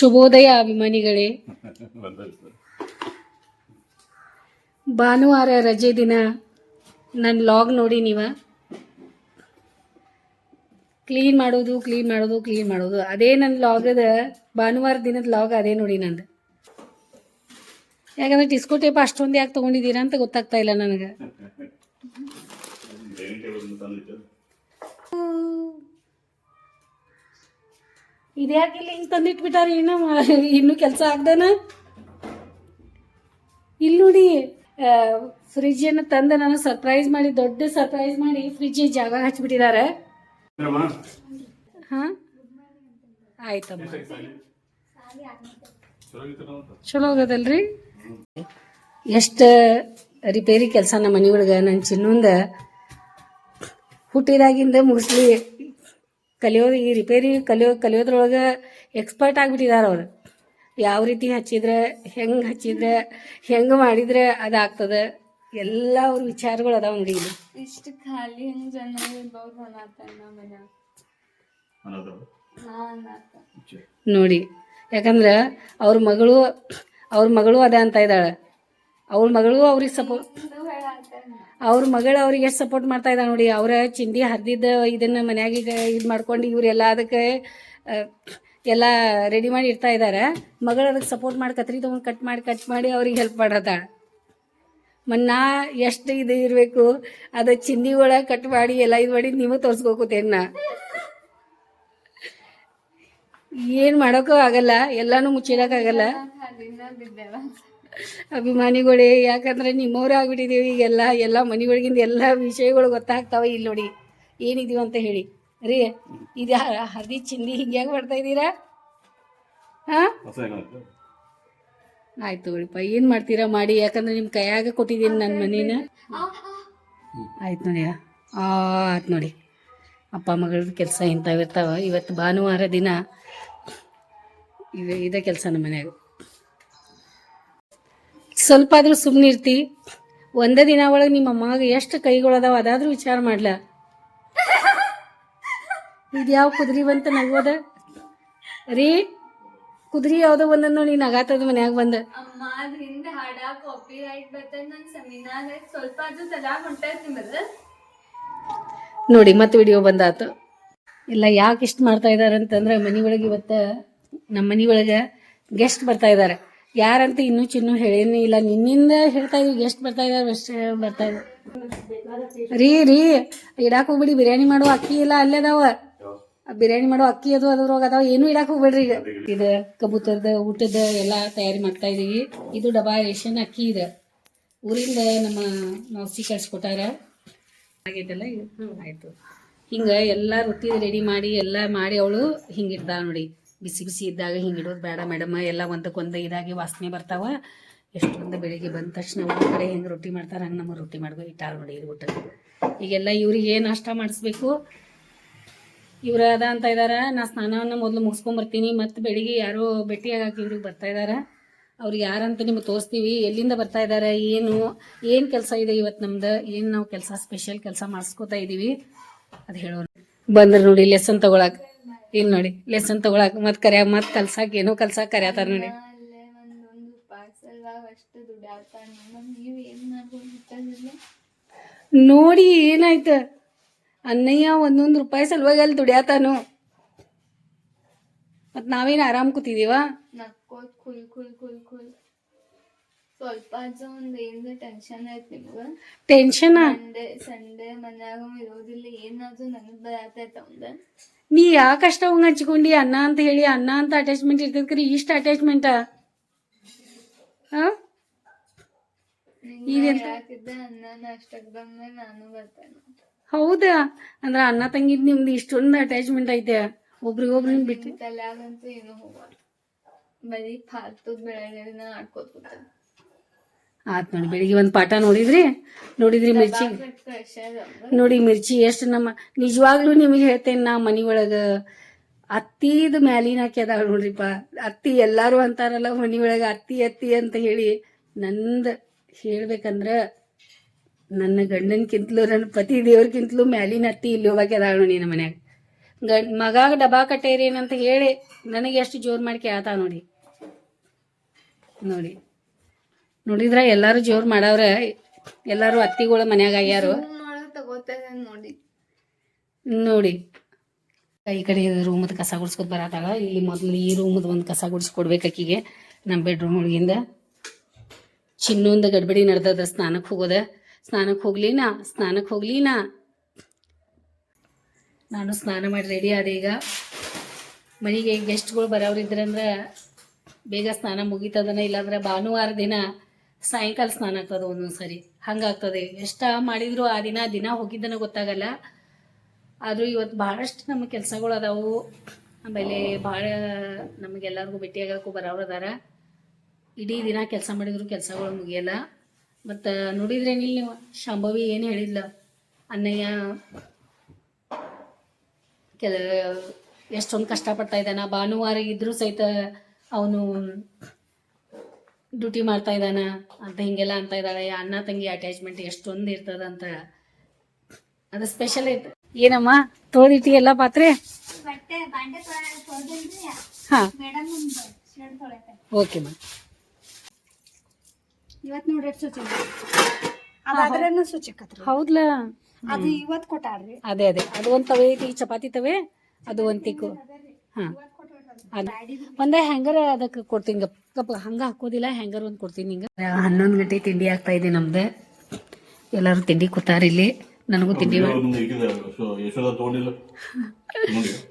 ಶುಭೋದಯ ಅಭಿಮಾನಿಗಳೇ. ಭಾನುವಾರ ರಜೆ ದಿನ. ನನ್ನ ಲಾಗ್ ನೋಡಿ ನೀವ. ಕ್ಲೀನ್ ಮಾಡೋದು ಕ್ಲೀನ್ ಮಾಡೋದು ಕ್ಲೀನ್ ಮಾಡೋದು. ಅದೇ ನನ್ನ ಲಾಗದ ಭಾನುವಾರ ದಿನದ ಲಾಗ್ ಅದೇ ನೋಡಿ ನಂದು. ಯಾಕಂದ್ರೆ ಡಿಸ್ಕೋ ಟೇಪ್ ಅಷ್ಟೊಂದು ಯಾಕೆ ತೊಗೊಂಡಿದ್ದೀರಾ ಅಂತ ಗೊತ್ತಾಗ್ತಾ ಇಲ್ಲ ನನಗೆ. ಇದ್ಯಾಕೆ ಇಲ್ಲಿ ಹಿಂಗೆ ತಂದಿಟ್ಬಿಟ್ಟಾರ? ಏನೋ ಇನ್ನೂ ಕೆಲಸ ಆಗ್ದಾನ? ಇಲ್ಲಿ ನೋಡಿ ಫ್ರಿಜ್ಜನ್ನು ತಂದು ನಾನು ಸರ್ಪ್ರೈಸ್ ಮಾಡಿ, ದೊಡ್ಡ ಸರ್ಪ್ರೈಸ್ ಮಾಡಿ ಫ್ರಿಜ್ ಜಾಗ ಹಚ್ಬಿಟ್ಟಿದ್ದಾರೆ. ಹಾಂ? ಆಯ್ತಮ್ಮ. ಚಲೋ ಆಗದಲ್ರಿ? ಎಷ್ಟು ರಿಪೇರಿ ಕೆಲಸ ನಮ್ಮ ಮನೆಯೊಳಗೆ ನನ್ನ ಚಿನ್ನೊಂದ ಹುಟ್ಟಿದಾಗಿಂದ ಮುಗಿಸ್ಲಿ. ಕಲಿಯೋದು ಈ ರಿಪೇರಿ ಕಲಿಯೋ ಕಲಿಯೋದ್ರೊಳಗೆ ಎಕ್ಸ್ಪರ್ಟ್ ಆಗಿಬಿಟ್ಟಿದ್ದಾರೆ ಅವ್ರು. ಯಾವ ರೀತಿ ಹಚ್ಚಿದ್ರೆ ಹೆಂಗೆ ಹಚ್ಚಿದ್ರೆ ಹೆಂಗೆ ಮಾಡಿದ್ರೆ ಅದಾಗ್ತದೆ? ಎಲ್ಲ ಅವ್ರ ವಿಚಾರಗಳು ಅದಾವ ನೋಡಿ ಇಲ್ಲಿ. ಇಷ್ಟು ಖಾಲಿ ಹೆಂಗ್ ಜನ ಇರ್ಬೋದು ಅನ್ನತ್ತಾನ ಮನ್ಯಾಗ ಹಾ ಅನ್ನತ್ತ ನೋಡಿ ಯಾಕಂದ್ರೆ ಅವ್ರ ಮಗಳು ಅವ್ರ ಮಗಳು ಅದ ಅಂತ ಇದ್ದಾಳೆ. ಅವ್ರ ಮಗಳು ಅವ್ರಿಗೆ ಸಪೋರ್ಟ್ ಅವ್ರ ಮಗಳು ಅವ್ರಿಗೆ ಎಷ್ಟು ಸಪೋರ್ಟ್ ಮಾಡ್ತಾ ಇದ್ದಾಳೆ ನೋಡಿ, ಅವರ ಚಿಂದಿ ಹರಿದಿದ್ದ ಇದನ್ನ ಮನ್ಯಾಗ ಈಗ ಇದು ಮಾಡ್ಕೊಂಡು ಇವರೆಲ್ಲ ಅದಕ್ಕೆ ಎಲ್ಲ ರೆಡಿ ಮಾಡಿ ಇಡ್ತಾ ಇದ್ದಾರೆ ಮಗಳು ಅದಕ್ಕೆ ಸಪೋರ್ಟ್ ಮಾಡಿ ಕತ್ರಿ ತೊಗೊಂಡು ಕಟ್ ಮಾಡಿ ಕಟ್ ಮಾಡಿ ಅವ್ರಿಗೆ ಹೆಲ್ಪ್ ಮಾಡತ್ತಾಳೆ ಮನ್ನ ಎಷ್ಟು ಇದು ಇರಬೇಕು, ಅದು ಚಿಂದಿ ಒಳಗೆ ಕಟ್ ಮಾಡಿ ಎಲ್ಲ ಇದು ಮಾಡಿ ನೀವು ತೋರಿಸ್ಕೋತೇನ ಏನು ಮಾಡೋಕ್ಕೂ ಆಗಲ್ಲ, ಎಲ್ಲಾನು ಮುಚ್ಚಿಡೋಕ್ಕಾಗಲ್ಲ ಅಭಿಮಾನಿಗಳೇ, ಯಾಕಂದ್ರೆ ನಿಮ್ಮವ್ರೇ ಆಗ್ಬಿಟ್ಟಿದ್ದೀವಿ ಈಗೆಲ್ಲ ಎಲ್ಲ ಮನೆಗಳಿಗಿಂದ ಎಲ್ಲ ವಿಷಯಗಳು ಗೊತ್ತಾಗ್ತಾವೆ ಇಲ್ಲಿ ನೋಡಿ. ಏನಿದೀವಿ ಅಂತ ಹೇಳಿ. ರೀ, ಇದು ಹರ್ದಿ ಚಿಂದಿ ಹಿಂಗ್ಯಾಗ ಮಾಡ್ತಾ ಇದ್ದೀರಾ? ಹಾಂ? ಆಯ್ತು ತಗೊಳ್ಳಿಪ್ಪ, ಏನು ಮಾಡ್ತೀರಾ ಮಾಡಿ, ಯಾಕಂದ್ರೆ ನಿಮ್ಮ ಕೈಯಾಗ ಕೊಟ್ಟಿದ್ದೀನಿ ನನ್ನ ಮನೇನ. ಆಯ್ತು ನೋಡಿ ಆಯ್ತು ನೋಡಿ. ಅಪ್ಪ ಮಗಳ ಕೆಲಸ ಇಂಥವು ಇರ್ತಾವ. ಇವತ್ತು ಭಾನುವಾರ ದಿನ ಇದು, ಇದೇ ಕೆಲಸ ನಮ್ಮ ಮನ್ಯಾಗ. ಸ್ವಲ್ಪ ಆದ್ರೂ ಸುಮ್ಮನೆ ಇರ್ತಿ. ಒಂದೇ ದಿನ ಒಳಗೆ ನಿಮ್ಮ ಅಮ್ಮಗೆ ಎಷ್ಟು ಕೈಗಳದಾವ ಅದಾದ್ರೂ ವಿಚಾರ ಮಾಡ್ಲ. ಇದು ಯಾವ ಕುದುರಿ ಬಂತ ನಗೋದ ರೀ ಕುದುರಿ ಯಾವುದೋ ಒಂದನ್ನು ನೀನು ನಗಾತದ ಮನ್ಯಾಗ ಬಂದ. ಅಮ್ಮ ಅದ್ ಹಿಂದೆ ಹಾಡ ಕಾಪಿ ರೈಟ್ ಬರ್ತದ ನನ್ ಸೆಮಿನಾರ್. ಸ್ವಲ್ಪ ಅದು ತಲಾಗ್ ಹೊಂಟೈತ್ ನಿಮ್ಮದ ನೋಡಿ ಮತ್ತೆ ವಿಡಿಯೋ ಬಂದಾತು. ಇಲ್ಲ ಯಾಕೆ ಇಷ್ಟು ಮಾಡ್ತಾ ಇದ್ದಾರೆ ಅಂತಂದ್ರೆ ಮನೆ ಒಳಗೆ ಇವತ್ತು ನಮ್ಮ ಮನೆ ಒಳಗೆ ಗೆಸ್ಟ್ ಬರ್ತಾ ಇದ್ದಾರೆ ಯಾರಂತ ಇನ್ನೂ ಚಿನ್ನು ಹೇಳೇನೇ ಇಲ್ಲ. ನಿನ್ನಿಂದ ಹೇಳ್ತಾ ಇದೀವಿ ಎಷ್ಟು ಬರ್ತಾ ಇದ್ದಾರೆ ಅಷ್ಟೇ ಬರ್ತಾ ಇದ್ದಾರೆ ರೀ ರೀ, ಇಡಾಕ್ ಹೋಗ್ಬಿಡಿ, ಬಿರಿಯಾನಿ ಮಾಡೋ ಅಕ್ಕಿ ಇಲ್ಲ ಅಲ್ಲೇ ಅದಾವ. ಬಿರಿಯಾನಿ ಮಾಡೋ ಅಕ್ಕಿ ಅದು ಅದ್ರೊಳಗೆ ಅದಾವ, ಏನು ಇಡಾಕ್ ಹೋಗ್ಬೇಡ್ರಿ ಈಗ. ಇದು ಕಬೂತರದ ಊಟದ ಎಲ್ಲ ತಯಾರಿ ಮಾಡ್ತಾ ಇದೀವಿ. ಇದು ಡಬಾ ರೇಷನ್ ಅಕ್ಕಿ ಇದೆ. ಊರಿಂದ ನಮ್ಮ ಮೌಸಿ ಕಳ್ಸಿಕೊಟ್ಟಾರ. ಆಗೈತಲ್ಲ ಆಯ್ತು. ಹಿಂಗೆ ಎಲ್ಲ ರೊಟ್ಟಿ ರೆಡಿ ಮಾಡಿ, ಎಲ್ಲ ಮಾಡಿ ಅವಳು ಹಿಂಗಿಡ್ದ ನೋಡಿ. ಬಿಸಿ ಬಿಸಿ ಇದ್ದಾಗ ಹಿಂಗೆ ಇಡೋದು ಬೇಡ ಮೇಡಮ್. ಎಲ್ಲ ಒಂದಕ್ಕೊಂದು ಇದಾಗಿ ವಾಸನೆ ಬರ್ತಾವ. ಎಷ್ಟೊಂದು ಬೆಳಿಗ್ಗೆ ಬಂದ ತಕ್ಷಣ ಒಂದು ಕಡೆ ಹೆಂಗೆ ರೊಟ್ಟಿ ಮಾಡ್ತಾರೆ ಹಂಗೆ ನಮ್ಮ ರೊಟ್ಟಿ ಮಾಡ್ಬೇಕು ಇಟ್ಟಾರ ನೋಡಿ ಊಟ ಈಗೆಲ್ಲ ಇವ್ರಿಗೆ ಏನು ನಾಷ್ಟ ಮಾಡಿಸ್ಬೇಕು? ಇವ್ರು ಅದ ಅಂತ ಇದ್ದಾರೆ ನಾ ಸ್ನಾನವನ್ನು ಮೊದಲು ಮುಗಿಸ್ಕೊಂಬರ್ತೀನಿ ಮತ್ತು ಬೆಳಿಗ್ಗೆ ಯಾರೋ ಭೇಟಿಯಾಗಿ ಇವ್ರಿಗೆ ಬರ್ತಾ ಇದ್ದಾರೆ ಅವ್ರಿಗೆ ಯಾರಂತ ನಿಮ್ಗೆ ತೋರಿಸ್ತೀವಿ. ಎಲ್ಲಿಂದ ಬರ್ತಾ ಇದ್ದಾರೆ ಏನು ಏನು ಕೆಲಸ ಇದೆ ಇವತ್ತು ನಮ್ದು? ಏನು ನಾವು ಕೆಲಸ, ಸ್ಪೆಷಲ್ ಕೆಲಸ ಮಾಡಿಸ್ಕೋತಾ ಇದ್ದೀವಿ ಅದು ಹೇಳೋಣ. ಬಂದ್ರೆ ನೋಡಿ ಲೆಸನ್ ತಗೊಳಕ್. ಇಲ್ಲಿ ನೋಡಿ ಲೆಸನ್ ತಗೊಳಕ್ ಮತ್ತೆ ಕರ್ಯಾಗ ಮತ್ತೆ ಕಲ್ಸಾಕ ಏನೋ ಕಲ್ಸಾಕ ಕರ್ಯಾತಾರ ನೋಡಿ. ನೋಡಿ. ಏನಾಯ್ತ? ಅನ್ನಯ್ಯ ಒಂದೊಂದು ರೂಪಾಯಿ ಸಲುವಾಗಿ ಅಲ್ಲಿ ದುಡಿಯಾತಾನು. ಮತ್ ನಾವೇನು ಆರಾಮ್ ಕೂತಿದೀವಾ? ಕುಲ್ ಕುಲ್ ಕುಲ್ ಕುಲ್. ಸ್ವಲ್ಪ ಒಂದ್ ಏನ್ರ ಟೆನ್ಷನ್ ಐತ್ ನಿಮ್ಗ? ಟೆನ್ಷನ್ ಸಂಡೆ ಸಂಡೆ ಮನ್ಯಾಗ ಇರೋದಿಲ್ಲ ಏನಾದ್ರು ನನಗ್ ಬರತೈತ ಅವಂದ ನೀ ಯಾಕೆ ಅಷ್ಟ ಹಂಗ ಹಂಚ್ಕೊಂಡಿ ಅನ್ನ ಅಂತ ಹೇಳಿ ಅನ್ನ ಅಂತ ಅಟ್ಯಾಚ್ಮೆಂಟ್ ಇರ್ತೈತಿ ಕರಿ ಇಷ್ಟ ಅಟ್ಯಾಚ್ಮೆಂಟ ಇದೆಂತ? ಅನ್ನನ ಅಷ್ಟಕ್ಕೊಮ್ಮೆ ನಾನು ಬರ್ತೇನೆ ಹೌದಾ? ಅಂದ್ರ ಅನ್ನ ತಂಗಿದ್ ನಿಮ್ದು ಇಷ್ಟೊಂದು ಅಟ್ಯಾಚ್ಮೆಂಟ್ ಐತೆ. ಒಬ್ರಿಗೊಬ್ರು ಬಿಟ್ಟು ತಲ್ಯಾಗಂತೂ ಏನು ಹೋಗಲ್ಲ. ಬರೀ ಫಾಲ್ತು ಬೆಳೆಗಳನ್ನ ಆಡ್ಕೋತ. ಆತ್ ನೋಡಿ ಬೆಳಿಗ್ಗೆ ಒಂದು ಪಾಠ ನೋಡಿದ್ರಿ? ನೋಡಿದ್ರಿ ಮಿರ್ಚಿ? ನೋಡಿ ಮಿರ್ಚಿ ಎಷ್ಟು ನಮ್ಮ ನಿಜವಾಗ್ಲೂ ನಿಮಗೆ ಹೇಳ್ತೇನೆ ನಾ ಮನಿ ಒಳಗ ಅತ್ತಿದ ಮ್ಯಾಲಿನ ಹಾಕ್ಯದಾಳ ನೋಡ್ರಿಪ್ಪ. ಅತ್ತಿ ಎಲ್ಲಾರು ಅಂತಾರಲ್ಲ ಮನಿ ಒಳಗ ಅತ್ತಿ ಅತ್ತಿ ಅಂತ ಹೇಳಿ. ನಂದ್ ಹೇಳ್ಬೇಕಂದ್ರ ನನ್ನ ಗಂಡನ್ಕಿಂತಲೂ ನನ್ನ ಪತಿ ದೇವ್ರಕ್ಕಿಂತಲೂ ಮ್ಯಾಲಿನ ಅತ್ತಿ ಇಲ್ಲಿ ಹೋಗ್ಯಾದಾಳ ನೋಡಿ ನಮ್ಮ ಮನ್ಯಾಗ. ಗಂಡ್ ಮಗಾಗ ಡಬಾ ಕಟ್ಟೇರಿ ಅಂತ ಹೇಳಿ ನನಗೆ ಎಷ್ಟು ಜೋರು ಮಾಡಿ ಕೇಳ್ತಾ ನೋಡಿ. ನೋಡಿ. ನೋಡಿದ್ರ ಎಲ್ಲಾರು ಜೋರ್ ಮಾಡವ್ರ. ಎಲ್ಲಾರು ಅತ್ತಿಗಳು ಮನ್ಯಾಗ ಆಗ್ಯಾರು. ನೋಡಿ. ನೋಡಿ. ಈ ಕಡೆ ರೂಮದ ಕಸ ಗುಡ್ಸ್ಕೊತ ಬರತ್ತಾಳ ಇಲ್ಲಿ ಮೊದಲು ಈ ರೂಮದ ಒಂದು ಕಸ ಗುಡ್ಸ್ಕೊಡ್ಬೇಕು ಆಕಿಗೆ ನಮ್ಮ ಬೆಡ್ರೂಮ್ ಒಳಗಿಂದ. ಚಿನ್ನೊಂದು ಗಡ್ಬಡಿ ನಡೆದದ ಸ್ನಾನಕ್ಕೆ ಹೋಗೋದ. ಸ್ನಾನಕ್ಕೆ ಹೋಗ್ಲಿನಾ? ಸ್ನಾನಕ್ಕೆ ಹೋಗ್ಲಿನಾ? ನಾನು ಸ್ನಾನ ಮಾಡಿ ರೆಡಿ ಆದ ಈಗ. ಮನೆಗೆ ಗೆಸ್ಟ್ಗಳು ಬರೋರಿದ್ರಂದ್ರೆ ಬೇಗ ಸ್ನಾನ ಮುಗಿತದನ ಇಲ್ಲಾಂದ್ರೆ ಭಾನುವಾರ ದಿನ ಸಾಯಂಕಾಲ ಸ್ನಾನ ಆಗ್ತದೆ ಒಂದೊಂದು ಸರಿ ಹಂಗಾಗ್ತದೆ. ಎಷ್ಟ ಮಾಡಿದ್ರು ಆ ದಿನ ದಿನ ಹೋಗಿದ್ದನ ಗೊತ್ತಾಗಲ್ಲ. ಆದರೂ ಇವತ್ತು ಭಾಳಷ್ಟು ನಮ್ಮ ಕೆಲಸಗಳು ಅದಾವು. ಆಮೇಲೆ ಭಾಳ ನಮಗೆಲ್ಲರಿಗೂ ಭೇಟಿಯಾಗಕ್ಕೂ ಬರೋರು ಅದಾರ. ಇಡೀ ದಿನ ಕೆಲಸ ಮಾಡಿದ್ರು ಕೆಲಸಗಳು ಮುಗಿಯಲ್ಲ. ಮತ್ತು ನೋಡಿದ್ರೇನಿಲ್ಲ ನೀವು? ಶಾಂಭವಿ ಏನು ಹೇಳಿದ್ಲ? ಅನ್ನಯ್ಯ ಕೆಲ ಎಷ್ಟೊಂದು ಕಷ್ಟಪಡ್ತಾ ಇದ್ದಾನ. ಭಾನುವಾರ ಇದ್ದರೂ ಸಹಿತ ಅವನು ಡ್ಯೂಟಿ ಮಾಡ್ತಾ ಇದ್ದಾನ ಅಂತ ಹಿಂಗೆಲ್ಲ ಅಂತ ಇದ್ದಾಳೆ. ಅಣ್ಣ ತಂಗಿ ಅಟ್ಯಾಚ್ಮೆಂಟ್ ಎಷ್ಟೊಂದು ಇರ್ತದ ಅಂತ. ಅದು ಸ್ಪೆಷಲ್ ಐತೆ ಏನಮ್ಮ? ತೋರಿಟಿ ಎಲ್ಲ ಪಾತ್ರೆ? ಬಟ್ಟೆ ಬಾಂಡೆ ತೊಳೆದಿಲ್ರಿ? ಹಾ. ಓಕೆ ಮ್ಯಾಮ್ ಇವತ್ ನೋಡ್ರಿ ಹೌದ್ಲಾ? ಅದು ಇವತ್ ಕೊಟ್ಟಾರ್ರಿ ಅದೇ ಅದೇ. ಅದು ಒಂದ್ ತವೆ ಐತಿ ಚಪಾತಿ ತವೆ ಅದು ಒಂದು ತಿಕ್ಕು. ಹಾ. ಒಂದೇ ಹ್ಯಾಂಗರ್ ಅದಕ್ಕೆ ಕೊಡ್ತೀನಿ. ಗಪ್ ಗಪ್ ಹಂಗ ಹಾಕೋದಿಲ್ಲ ಹ್ಯಾಂಗರ್ ಒಂದ್ ಕೊಡ್ತೀನಿ ಹಿಂಗ ಹನ್ನೊಂದ್ ಗಂಟೆ ತಿಂಡಿ ಆಗ್ತಾ ಇದೆ ನಮ್ದ. ಎಲ್ಲರೂ ತಿಂಡಿ ಕೂತಾರ ಇಲ್ಲಿ. ನನಗೂ ತಿಂಡಿ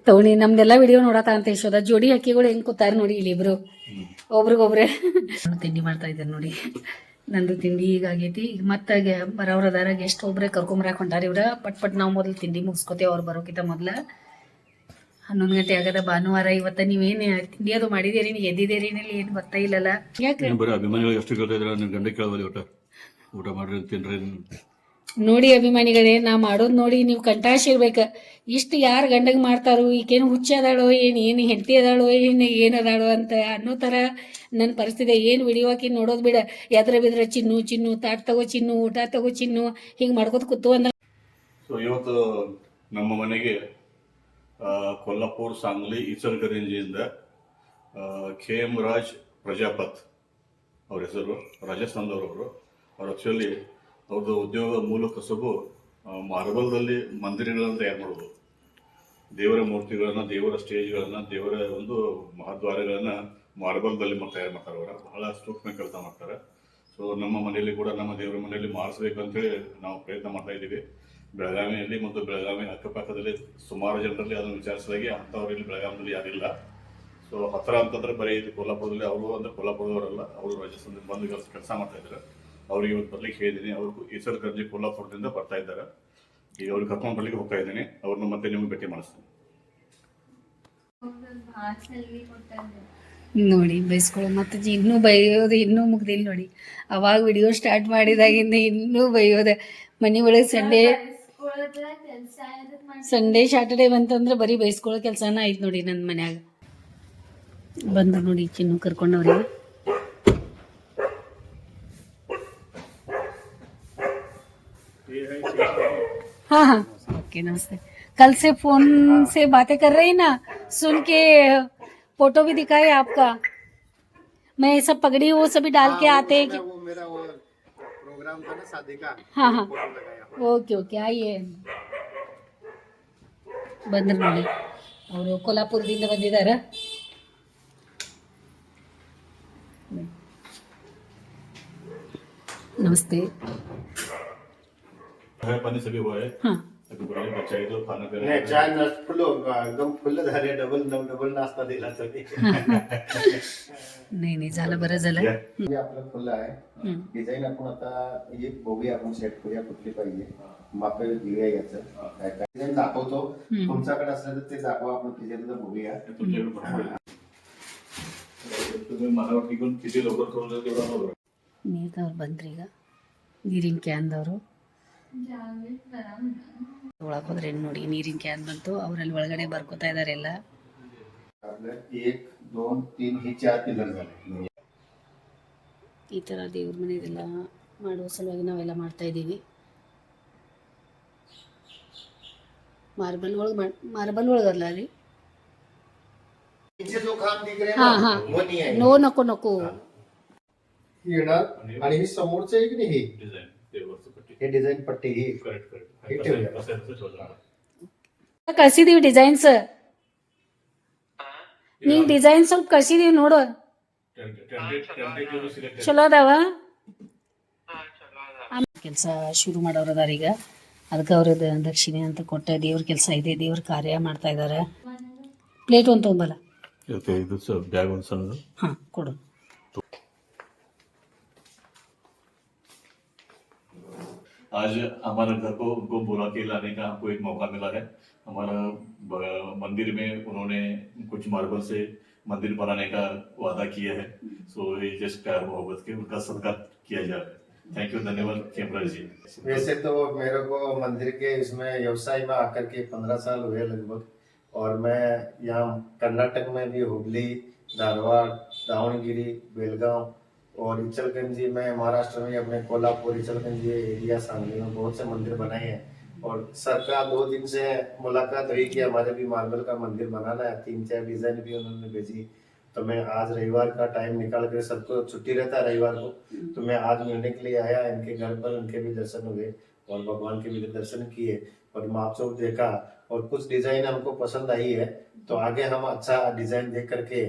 ತೋಣಿ ನಮ್ದೆಲ್ಲ ವಿಡಿಯೋ ನೋಡತ ಅಂತ ಯಶೋದ ಜೋಡಿ ಅಕ್ಕಿಗಳು ಹೆಂಗ್ ಕೂತಾರ ನೋಡಿ ಇಲ್ಲಿ ಇಬ್ರು. ಒಬ್ರಿಗೊಬ್ರೆ. ತಿಂಡಿ ಮಾಡ್ತಾ ಇದ್ದಾರೆ ನೋಡಿ. ನಂದು ತಿಂಡಿ ಈಗ ಆಗೈತಿ. ಈಗ ಮತ್ತೆ ಬರೋರ್ ಅದಾರ. ಗೆಸ್ಟ್ ಒಬ್ರೆ ಕರ್ಕೊಂಬರಾಕ್ ಹೊಂಟಾರ ಇವ್ರ. ಪಟ್ ಪಟ್ ನಾವು ಮೊದಲು ತಿಂಡಿ ಮುಗಿಸ್ಕೋತೇವೆ ಅವ್ರು ಬರೋಕಿಂತ ಮೊದ್ಲ. ಹನ್ನೊಂದು ಗಂಟೆ ಆಗದ ಭಾನುವಾರ ಇವತ್ತ ನೀವೇನ್ ತಿಂಡಿ ಅದು ಮಾಡಿದಿರಿ? ನೀವು ಎದ್ದಿದ್ದೀರಿ ಇಲ್ಲಿ ಏನು ಗೊತ್ತಾ ಇಲ್ಲಲ್ಲ? ಯಾಕೆ? ಏನು ಬರೀ ಅಭಿಮಾನಿಗಳು ಎಷ್ಟು ಕೇಳ್ತಾ ನಿಮ್ಮ ಗಂಡ ಊಟ ಊಟ ಮಾಡ್ರಿ ತಿನ್ರಿ. ನೋಡಿ ಅಭಿಮಾನಿಗಳೇ ನಾ ಮಾಡೋದು ನೋಡಿ ನೀವು ಕಂಟಾಶ ಇರ್ಬೇಕು. ಇಷ್ಟು ಯಾರು ಗಂಡಗೆ ಮಾಡ್ತಾರೋ ಈಕೇನು ಹುಚ್ಚ ಅದಾಳೋ ಏನು ಏನು ಹೆಂಡತಿ ಅದಾಳೋ ಏನು ಏನು ಅದಾಳೋ ಅಂತ ಅನ್ನೋ ಥರ ನನ್ನ ಪರಿಸ್ಥಿತಿ. ಏನು ವಿಡಿಯೋ ಹಾಕಿ ನೋಡೋದು ಬಿಡ. ಎದ್ರ ಬಿದ್ರ ಚಿನ್ನು ಚಿನ್ನು ತಾಟ್ ತಗೋ ಚಿನ್ನು ಊಟ ತಗೋ ಚಿನ್ನು ಹಿಂಗೆ ಮಾಡ್ಕೋತ ಕೂತು ಅಂದ್ರೆ. ಸೊ ಇವತ್ತು ನಮ್ಮ ಮನೆಗೆ ಕೊಲ್ಲಾಪುರ್, ಸಾಂಗ್ಲಿ ಇಚಲಕರಂಜಿಯಿಂದ ಕೆ ಎಂ ರಾಜ್ ಪ್ರಜಾಪತ್ ಅವ್ರ ಹೆಸರು, ರಾಜಸ್ಥಾನದವರು ಅವ್ರು. ಆಕ್ಚುಲಿ ಅವ್ರದ್ದು ಉದ್ಯೋಗ ಮೂಲ ಕಸಬು ಮಾರ್ಬಲ್ದಲ್ಲಿ ಮಂದಿರಗಳನ್ನು ತಯಾರು ಮಾಡೋದು ದೇವರ ಮೂರ್ತಿಗಳನ್ನು, ದೇವರ ಸ್ಟೇಜ್ಗಳನ್ನು, ದೇವರ ಒಂದು ಮಹಾದ್ವಾರಗಳನ್ನು ಮಾರ್ಬಲ್ದಲ್ಲಿ ತಯಾರು ಮಾಡ್ತಾರೆ ಅವರ. ಬಹಳ ಸೂಕ್ಷ್ಮ ಕೆಲಸ ಮಾಡ್ತಾರೆ. ಸೊ ನಮ್ಮ ಮನೆಯಲ್ಲಿ ಕೂಡ ನಮ್ಮ ದೇವರ ಮನೆಯಲ್ಲಿ ಮಾರಿಸ್ಬೇಕಂತೇಳಿ ನಾವು ಪ್ರಯತ್ನ ಮಾಡ್ತಾ ಇದ್ದೀವಿ. ಬೆಳಗಾವಿಯಲ್ಲಿ ಮತ್ತು ಬೆಳಗಾವಿ ಅಕ್ಕಪಕ್ಕದಲ್ಲಿ ಸುಮಾರು ಜನರಲ್ಲಿ ಅದನ್ನು ವಿಚಾರಿಸಿದಾಗೆ ಅಂಥವ್ರು ಇಲ್ಲಿ ಬೆಳಗಾವಿಯಲ್ಲಿ ಯಾರಿಲ್ಲ. ಸೊ ಹತ್ತಿರ ಅಂತಂದ್ರೆ ಬರೀ ಇದು ಕೊಲ್ಲಾಪುರದಲ್ಲಿ ಅವರು ಅಂದ್ರೆ ಕೊಲ್ಲಾಪುರದವರಲ್ಲ ಅವರು ರಾಜಸ್ಥಾನದಲ್ಲಿ ಬಂದು ಕೆಲಸ ಕೆಲಸ ಮಾಡ್ತಾ ಇದ್ದಾರೆ. ಅವ್ರಿಗೆ ಇವತ್ತು ಬರ್ಲಿಕ್ಕೆ ಹೇಳಿದ್ದೀನಿ. ಅವರು ಈಸರ್ ಗಂಜಿ ಕೊಲ್ಲಾಪುರದಿಂದ ಬರ್ತಾ ಇದ್ದಾರೆ. ಈಗ ಅವ್ರಿಗೆ ಕರ್ಕೊಂಡು ಬರ್ಲಿಕ್ಕೆ ಹೋಗ್ತಾ ಇದ್ದೀನಿ. ಅವ್ರನ್ನ ಮತ್ತೆ ನಿಮ್ಗೆ ಭೇಟಿ ಮಾಡಿಸ್ತೀನಿ. ನೋಡಿ ಬೈಸ್ಕೊಳ್ಳೋ. ಮತ್ತೆ ಇನ್ನೂ ಬೈಯೋದು ಇನ್ನೂ ಮುಗ್ದಿಲ್ಲ ನೋಡಿ. ಅವಾಗ ವಿಡಿಯೋ ಸ್ಟಾರ್ಟ್ ಮಾಡಿದಾಗಿಂದ ಇನ್ನೂ ಬೈಯೋದೆ. ಮನೆ ಒಳಗೆ ಸಂಡೇ ಸಂಡೇ ಸ್ಯಾಟರ್ಡೇ ಬಂತಂದ್ರೆ ಬರೀ ಬೈಸ್ಕೊಳ್ಳೋ ಕೆಲಸನ ಐತೆ ನೋಡಿ ನನ್ನ ಮನ್ಯಾಗ ಬಂದು ನೋಡಿ ಚಿನ್ನು ಕರ್ಕೊಂಡವ್ರಿಗೆ हाँ हाँ ओके नमस्ते कल से फोन से बातें कर रही ना सुन के फोटो भी दिखाए आपका मैं ये सब पगड़ी वो सभी डाल के आते हैं कि वो मेरा वो प्रोग्राम था ना शादी का हाँ हाँ लगाया ಓಕೆ ಓಕೆ ಆಯ್ಯೆ ಬಂದ್ರು ನೋಡಿ ಅವರು ಕೊಲ್ಲಾಪುರದಿಂದ ಬಂದಿದ್ದಾರೆ ನಮಸ್ತೆ है नाही चार नाच फुलं एकदम फुलं झाले डबल डबल नाश्ता दिला तुम्ही नाही नाही झालं बरं झालं. आपलं फुलं आहे. डिझाईन आपण आता एक बघूया आपण सेट करूया कुठली पाहिजे. माप घेऊया याचं. काय डिझाईन दाखवतो. तुमच्याकडे असलं तर ते दाखवा आपण डिझाईन बघूया. मला वाटतं किती लवकर करून तेवढा मी तर बंदरी रीगा गिरीन के अंदर हो. ಒಳಗೆ ಹೋದ್ರೆ ನೋಡಿ ನೀರಿನ ಕ್ಯಾನ್ ಬಂತು ಅವರಲ್ಲಿ ಒಳಗಡೆ ಬರ್ಕೋತಾ ಇದಾರೆ ಎಲ್ಲ आपलं एक दोन तीन हे चार पिलर झाले ಈ ಥರ ದೇವ್ರ ಮನೆಯದೆಲ್ಲ ಮಾಡುವ ಸಲುವಾಗಿ ನಾವೆಲ್ಲ ಮಾಡ್ತಾ ಇದ್ದೀವಿ ಮಾರ್ಬಲ್ ಒಳಗೆ ಮಾರ್ಬಲ್ ಒಳಗಲ್ಲ ರೀ नीचे जो काम दिख रहे हैं हाँ, ना, हाँ. वो नहीं है नो नको नको ही येणार आणि ही समोरचं आहे की नाही ही? डिझाईन ते वरचं पट्टी हे डिझाईन पट्टी ही करेक्ट करेक्ट हे ठेवूया. कसं आहे तसंच होणार. ಕಳ್ಸಿದೀವಿ ಡಿಸೈನ್ಸ್ ನೀ ಡಿಸೈನ್ ಸ್ವಲ್ಪ ಕಳ್ಸಿದೀವಿ ನೋಡು Tenta- tenta- tentative select ಚಲೋ ಅದಾವ ಕೆಲಸ ಶುರು ಮಾಡೋರು ಅದಾರ ಈಗ ಅದಕ್ಕೆ ಅವ್ರದ್ದು ದಕ್ಷಿಣೆ ಅಂತ ಕೊಟ್ಟೆ ದೇವ್ರ ಕೆಲಸ ಇದೆ ದೇವ್ರ ಕಾರ್ಯ ಮಾಡ್ತಾ ಇದ್ದಾರೆ ಪ್ಲೇಟ್ ಒಂದು ತೊಗೊಂಬಲ್ಲ ಓಕೆ ಇದು ಬ್ಯಾಗ್ ಒಂದು ಸಣ್ಣದು ಹಾಂ ಕೊಡು आज हमारे घर को उनको बुला के लाने का हमको एक मौका मिला है। हमारा मंदिर में उन्होंने कुछ मार्बल से मंदिर बनाने का वादा किया है। सो ये जस्ट प्यार मोहब्बत के, उनका सत्कार किया जा रहा है। थैंक यू धन्यवाद खेमराज जी। वैसे तो मेरे को मंदिर के इसमें व्यवसाय में आकर के पंद्रह साल हुए लगभग, और मैं यहाँ कर्नाटक में भी हुबली, धारवाड़, दावणगिरी, बेलगांव और इचलगंजी में, महाराष्ट्र में, अपने कोल्हापुर इचलगंजी एरिया सांगली में बहुत से मंदिर बनाए हैं। और सर का दो दिन से मुलाकात हुई कि हमारे भी मार्बल का मंदिर बनाना है। तीन चार डिज़ाइन भी उन्होंने भेजी। तो मैं आज रविवार का टाइम निकाल कर सबको, छुट्टी रहता है रविवार को तो मैं आज मिलने के लिए आया। इनके घर पर उनके भी दर्शन हुए और भगवान के भी दर्शन किए और मापचौक देखा और कुछ डिज़ाइन हमको पसंद आई है। तो आगे हम अच्छा डिज़ाइन देख करके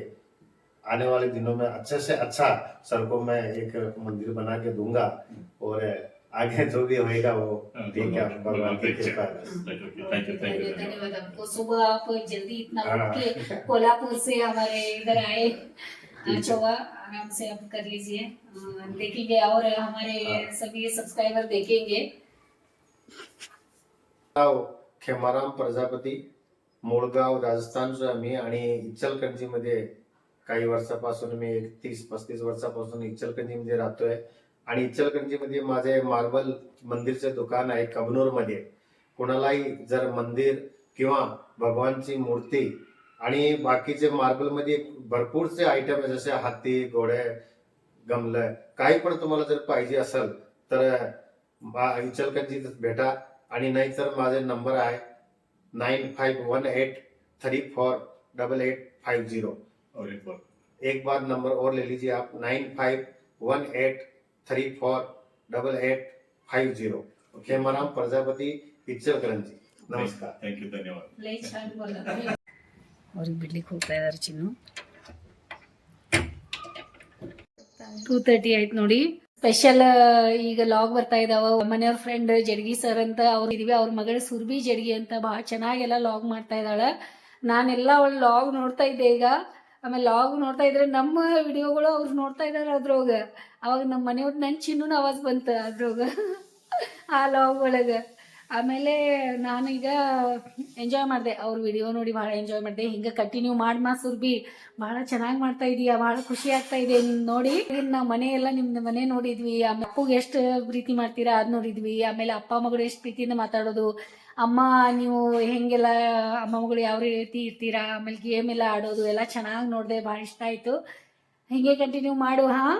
आने वाले दिनों में अच्छे से अच्छा सर को मैं एक मंदिर बना के दूँगा और आगे जो भी होएगा वो ठीक है भगवान की कृपा है। Thank you thank you thank you धन्यवाद आपको। सुबह आप जल्दी इतना हाँ। उठ के कोल्हापुर से हमारे इधर आए। अच्छा हुआ आराम से आप कर लीजिए। देखेंगे और हमारे सभी सब्सक्राइबर देखेंगे। खेमाराम प्रजापती मूळगाव राजस्थानचं आम्ही आणि इचलकरंजीमध्ये काही वर्षापासून मी एक तीस पस्तीस वर्षापासून इचलकरंजीमध्ये राहतोय. आणि इचलकरंजीमध्ये माझे मार्बल मंदिरचे दुकान आहे कबनूरमध्ये. कोणालाही जर मंदिर किंवा भगवानची मूर्ती आणि बाकीचे मार्बलमध्ये भरपूरचे आयटम आहे जसे हाती घोडे गमलं काही पण तुम्हाला जर पाहिजे असेल तर मा- इचलकरंजीत भेटा. आणि नाहीतर माझे नंबर आहे nine five one eight three four double eight five zero. और एक बार एक बार नंबर और ले लीजिए आप nine five one eight three four double eight five zero Khemaram Prajapati Ichalkaranji नमस्कार थैंक यू धन्यवाद ಲೈ ಚಾನ್ ಬೋಲ ಅವ್ರಿಗೆ ಬಿಡ್ಲಿಕ್ಕೆ ಹೋಗ್ತಾ ಇದಾರೆ ಚಿನ್ನು ಟೂ ತರ್ಟಿ ಆಯ್ತು ನೋಡಿ ಸ್ಪೆಷಲ್ ಈಗ ಲಾಗ್ ಬರ್ತಾ ಇದಾವ ಮನೆಯವ್ರ ಫ್ರೆಂಡ್ ಜಡ್ಗಿ ಸರ್ ಅಂತ ಅವ್ರು ಇದೀವಿ ಅವ್ರ ಮಗಳ ಸುರ್ಬಿ ಜಡ್ಗಿ ಅಂತ ಭಾಳ ಚೆನ್ನಾಗೆಲ್ಲ ಲಾಗ್ ಮಾಡ್ತಾ ಇದ್ದಾಳೆ ನಾನೆಲ್ಲ ಅವಳು ಲಾಗ್ ನೋಡ್ತಾ ಇದ್ದೆ ಈಗ ಆಮೇಲೆ ಲಾಗ್ ನೋಡ್ತಾ ಇದ್ರೆ ನಮ್ಮ ವಿಡಿಯೋಗಳು ಅವ್ರು ನೋಡ್ತಾ ಇದ್ದಾರೆ ಅದ್ರೊಳಗೆ. ಅವಾಗ ನಮ್ಮ ಮನೆಯವ್ರ ನನ್ನ ಆವಾಜ್ ಬಂತು ಅದ್ರೊಳಗೆ. ಆ ಲಾಗ್ ಒಳಗೆ. ಆಮೇಲೆ ನಾನೀಗ ಎಂಜಾಯ್ ಮಾಡಿದೆ. ಅವ್ರ ವಿಡಿಯೋ ನೋಡಿ ಭಾಳ ಎಂಜಾಯ್ ಮಾಡಿದೆ. ಹಿಂಗೆ ಕಂಟಿನ್ಯೂ ಮಾಡಿ ಮಾ ಬಿ ಭಾಳ ಚೆನ್ನಾಗಿ ಮಾಡ್ತಾ ಇದೀಯ, ಭಾಳ ಖುಷಿ ಆಗ್ತಾ ಇದೆ ನೋಡಿ. ನಾವು ಮನೆಯೆಲ್ಲ ನಿಮ್ಮ ಮನೆ ನೋಡಿದ್ವಿ. ಆಮೇಲೆ ಅಪ್ಪಗೆ ಎಷ್ಟು ಪ್ರೀತಿ ಮಾಡ್ತೀರಾ ಅದು ನೋಡಿದ್ವಿ. ಆಮೇಲೆ ಅಪ್ಪ ಮಗಳು ಎಷ್ಟು ಪ್ರೀತಿಯಿಂದ ಮಾತಾಡೋದು. ಅಮ್ಮ, ನೀವು ಹೆಂಗೆಲ್ಲ ಅಮ್ಮಗಳು ಯಾವ ರೀತಿ ಇರ್ತೀರಾ? ಆಮೇಲೆ ಗೇಮ್ ಎಲ್ಲ ಆಡೋದು ಎಲ್ಲ ಚೆನ್ನಾಗಿ ನೋಡಿದೆ ಭಾಳ ಇಷ್ಟ ಆಯಿತು. ಹಿಂಗೆ ಕಂಟಿನ್ಯೂ ಮಾಡು, ಹಾಂ?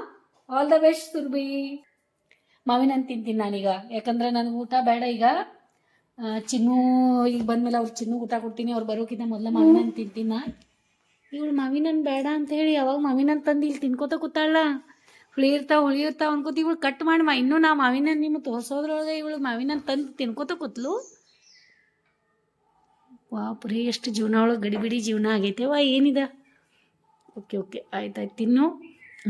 All the best Surbhi. ಮಾವಿನ ತಿಂತೀನಿ ನಾನೀಗ. ಯಾಕಂದ್ರೆ ನನಗೆ ಊಟ ಬೇಡ ಈಗ. ಚಿನ್ನು ಈಗ ಬಂದ್ಮೇಲೆ ಅವ್ರು ಚಿನ್ನು ಊಟ ಕೊಡ್ತೀನಿ, ಅವ್ರು ಬರೋಕ್ಕಿಂತ ಮೊದಲು ಮಾವಿನ ತಿಂತೀನ ಇವಳು ಮಾವಿನ ಬೇಡ ಅಂತ ಹೇಳಿ ಯಾವಾಗ ಮಾವಿನ ತಂದು ಇಲ್ಲಿ ತಿನ್ಕೋತ ಕೂತಾಳ? ಹುಳಿ ಇರ್ತಾವ ಹುಳಿ ಇರ್ತಾವ ಅನ್ಕೋತ ಇವಳು ಕಟ್ ಮಾಡಿ ಇನ್ನು ಇನ್ನೂ ನಾ ಮಾವಿನ ನಿಮ್ಮ ತೋರ್ಸೋದ್ರೊಳಗೆ ಇವಳು ಮಾವಿನ ತಂದು ತಿನ್ಕೋತ ಕೂತ್ಲು. ವಾಪ್ರಿ ಎಷ್ಟು ಜೀವನ ಒಳಗೆ ಗಡಿಬಿಡಿ ಜೀವನ ಆಗೈತೆ. ವಾ ಏನಿದೆ? ಓಕೆ ಓಕೆ ಆಯ್ತು ಆಯ್ತು ತಿನ್ನು.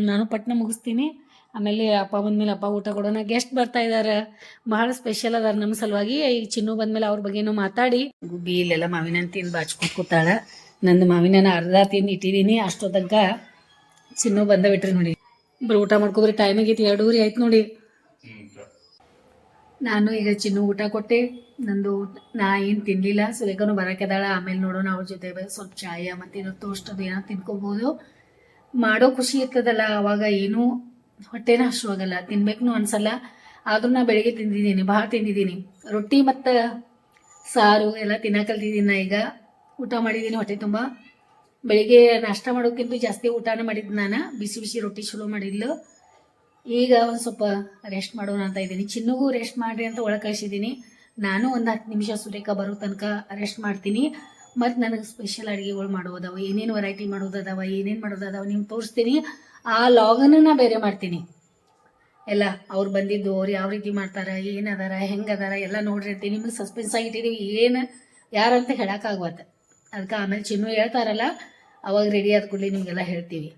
ನಾನು ಪಟ್ನ ಮುಗಿಸ್ತೀನಿ. ಆಮೇಲೆ ಅಪ್ಪ ಬಂದಮೇಲೆ ಅಪ್ಪ ಊಟ ಕೊಡೋಣ. ಗೆಸ್ಟ್ ಬರ್ತಾ ಇದ್ದಾರೆ ಬಹಳ ಸ್ಪೆಷಲ್ ಅದಾರ ನಮ್ಮ ಸಲುವಾಗಿ. ಈಗ ಚಿನ್ನು ಬಂದಮೇಲೆ ಅವ್ರ ಬಗ್ಗೆನೂ ಮಾತಾಡಿ. ಗುಬ್ಬಿ ಇಲ್ಲೆಲ್ಲ ಮಾವಿನ ಹಣ್ಣು ತಿಂದು ಬಾಚ್ಕೊಂಡು ಕೂತಾಳೆ. ನಂದು ಮಾವಿನ ಹಣ್ಣು ಅರ್ಧ ತಿಂದು ಇಟ್ಟಿದ್ದೀನಿ ಅಷ್ಟೋ ತನಕ ಚಿನ್ನು ಬಂದ ಬಿಟ್ರಿ ನೋಡಿ. ಬರೀ ಊಟ ಮಾಡ್ಕೊಬ್ರಿ ಟೈಮ್ ಆಗೈತಿ. ಎರಡೂರಿ ಆಯ್ತು ನೋಡಿ. ನಾನು ಈಗ ಚಿನ್ನು ಊಟ ಕೊಟ್ಟೆ. ನಂದು ನಾ ಏನು ತಿನ್ನಲಿಲ್ಲ ಸುರೇಖನು ಬರೋಕ್ಕೆದಾಳ ಆಮೇಲೆ ನೋಡೋಣ ಅವ್ರ ಜೊತೆ ಸ್ವಲ್ಪ ಚಾಯ ಮತ್ತು ಏನೋ ಅದು ಏನೋ ತಿನ್ಕೋಬೋದು. ಮಾಡೋ ಖುಷಿ ಇರ್ತದಲ್ಲ, ಅವಾಗ ಏನೂ ಹೊಟ್ಟೆನ ಹಸುವಾಗಲ್ಲ. ತಿನ್ಬೇಕು ಅನ್ಸಲ್ಲ. ಆದ್ರೂ ನಾ ಬೆಳಿಗ್ಗೆ ತಿಂದಿದ್ದೀನಿ, ಭಾಳ ತಿಂದಿದ್ದೀನಿ. ರೊಟ್ಟಿ ಮತ್ತು ಸಾರು ಎಲ್ಲ ತಿನ್ನಕ್ಕೆ ಕಲ್ತಿದ್ದೀನಿ ನಾ ಈಗ. ಊಟ ಮಾಡಿದ್ದೀನಿ ಹೊಟ್ಟೆ ತುಂಬ. ಬೆಳಿಗ್ಗೆ ನಾಷ್ಟ ಮಾಡೋಕ್ಕಿಂತ ಜಾಸ್ತಿ ಊಟನ ಮಾಡಿದ್ದು ನಾನು. ಬಿಸಿ ಬಿಸಿ ರೊಟ್ಟಿ ಚಲೋ ಮಾಡಿದ್ಲು. ಈಗ ಒಂದು ಸ್ವಲ್ಪ ರೆಸ್ಟ್ ಮಾಡೋಣ ಅಂತ ಇದ್ದೀನಿ. ಚಿನ್ನಗೂ ರೆಸ್ಟ್ ಮಾಡಿರಿ ಅಂತ ಒಳಗೆ ನಾನು ಒಂದು ಹತ್ತು ನಿಮಿಷ ಸುರೇಖ ಬರೋ ತನಕ ರೆಸ್ಟ್ ಮಾಡ್ತೀನಿ. ಮತ್ತು ನನಗೆ ಸ್ಪೆಷಲ್ ಅಡುಗೆಗಳು ಮಾಡೋದವ ಏನೇನು ವೆರೈಟಿ ಮಾಡೋದದವ, ಏನೇನು ಮಾಡೋದದವ ನೀವು ತೋರಿಸ್ತೀನಿ. ಆ ಲಾಗನ್ನು ನಾ ಬೇರೆ ಮಾಡ್ತೀನಿ. ಎಲ್ಲ, ಅವ್ರು ಬಂದಿದ್ದು, ಅವ್ರು ಯಾವ ರೀತಿ ಮಾಡ್ತಾರೆ ಏನದಾರ ಹೆಂಗದಾರ ಎಲ್ಲ ನೋಡಿರ್ತೀನಿ ನಿಮಗೆ ಸಸ್ಪೆನ್ಸ್ ಆಗಿಟ್ಟಿದ್ದೀವಿ ಏನು ಯಾರಂತ ಹೇಳೋಕ್ಕಾಗ್ವತ್ತೆ ಅದಕ್ಕೆ ಆಮೇಲೆ ಚಿನ್ನು ಹೇಳ್ತಾರಲ್ಲ, ಅವಾಗ ರೆಡಿ ಆದ ಕೂಡಲೇ ನಿಮಗೆಲ್ಲ ಹೇಳ್ತೀವಿ.